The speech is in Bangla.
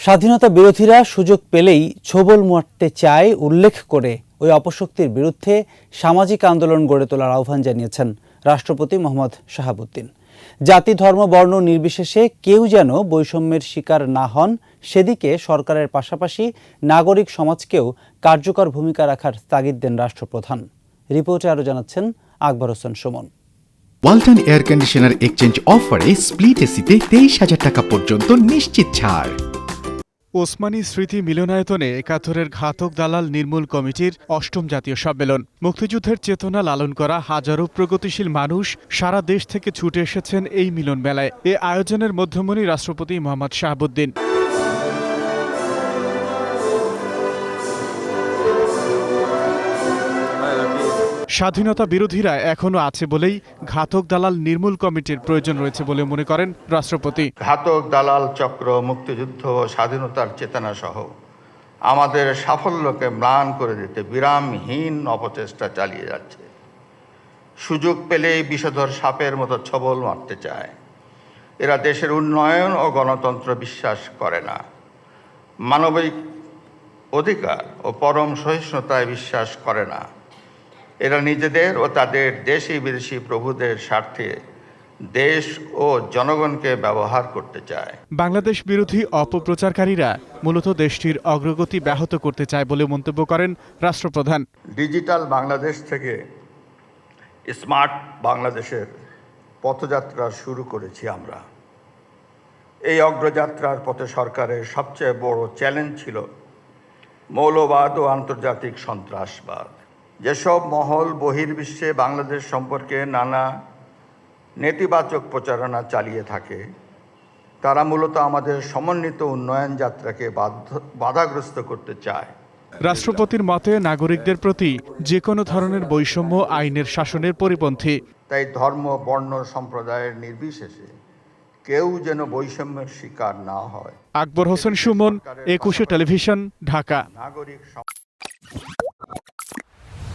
স্বাধীনতা বিরোধীরা সুযোগ পেলেই ছোবল মারতে চায় উল্লেখ করে ওই অপশক্তির বিরুদ্ধে সামাজিক আন্দোলন গড়ে তোলার আহ্বান জানিয়েছেন রাষ্ট্রপতি মোহাম্মদ শাহাবুদ্দিন। জাতি, ধর্ম, বর্ণ নির্বিশেষে কেউ যেন বৈষম্যের শিকার না হন, সেদিকে সরকারের পাশাপাশি নাগরিক সমাজকেও কার্যকর ভূমিকা রাখার তাগিদ দেন রাষ্ট্রপ্রধান। রিপোর্টে আরও জানাচ্ছেন Akbar Hossain Suman. Walton air conditioner exchange অফারে স্প্লিট এসিতে তেইশ হাজার টাকা পর্যন্ত নিশ্চিত ছাড়। ওসমানী স্মৃতি মিলনায়তনে একাত্তরের ঘাতক দালাল নির্মূল কমিটির অষ্টম জাতীয় সম্মেলন। মুক্তিযুদ্ধের চেতনা লালন করা হাজারো প্রগতিশীল মানুষ সারা দেশ থেকে ছুটে এসেছেন এই মিলন মেলায়। এ আয়োজনের মধ্যমণি রাষ্ট্রপতি মোহাম্মদ শাহাবুদ্দিন। স্বাধীনতা বিরোধীরা এখনও আছে বলেই ঘাতক দালাল নির্মূল কমিটির প্রয়োজন রয়েছে বলে মনে করেন রাষ্ট্রপতি। ঘাতক দালাল চক্র, মুক্তিযুদ্ধ স্বাধীনতার চেতনা সহ আমাদের সাফল্যকে ম্লান করে দিতে বিরামহীন অপচেষ্টা চালিয়ে যাচ্ছে। সুযোগ পেলেই বিষধর সাপের মতো ছবল মারতে চায়। এরা দেশের উন্নয়ন ও গণতন্ত্র বিশ্বাস করে না। মানবিক অধিকার ও পরম সহিষ্ণুতায় বিশ্বাস করে না। এরা নিজেদের ও তাদের দেশি বিদেশি প্রভুদের স্বার্থে দেশ ও জনগণকে ব্যবহার করতে চায়। বাংলাদেশ বিরোধী অপপ্রচারকারীরা মূলত দেশটির অগ্রগতি ব্যাহত করতে চায় বলে মন্তব্য করেন রাষ্ট্রপ্রধান। ডিজিটাল বাংলাদেশ থেকে স্মার্ট বাংলাদেশের পথযাত্রা শুরু করেছি আমরা। এই অগ্রযাত্রার পথে সরকারের সবচেয়ে বড় চ্যালেঞ্জ ছিল মৌলবাদ ও আন্তর্জাতিক সন্ত্রাসবাদ। যেসব মহল বহির্বিশ্বে বাংলাদেশ সম্পর্কে নানা নেতিবাচক প্রচারণা চালিয়ে থাকে তারা মূলত আমাদের সমন্বিত উন্নয়ন যাত্রাকে বাধাগ্রস্ত করতে চায়। রাষ্ট্রপতির মতে নাগরিকদের প্রতি যে কোনো ধরনের বৈষম্য আইনের শাসনের পরিপন্থী। তাই ধর্ম বর্ণ সম্প্রদায়ের নির্বিশেষে কেউ যেন বৈষম্যের শিকার না হয়। আকবর হোসেন সুমন একুশে টেলিভিশন ঢাকা। নাগরিক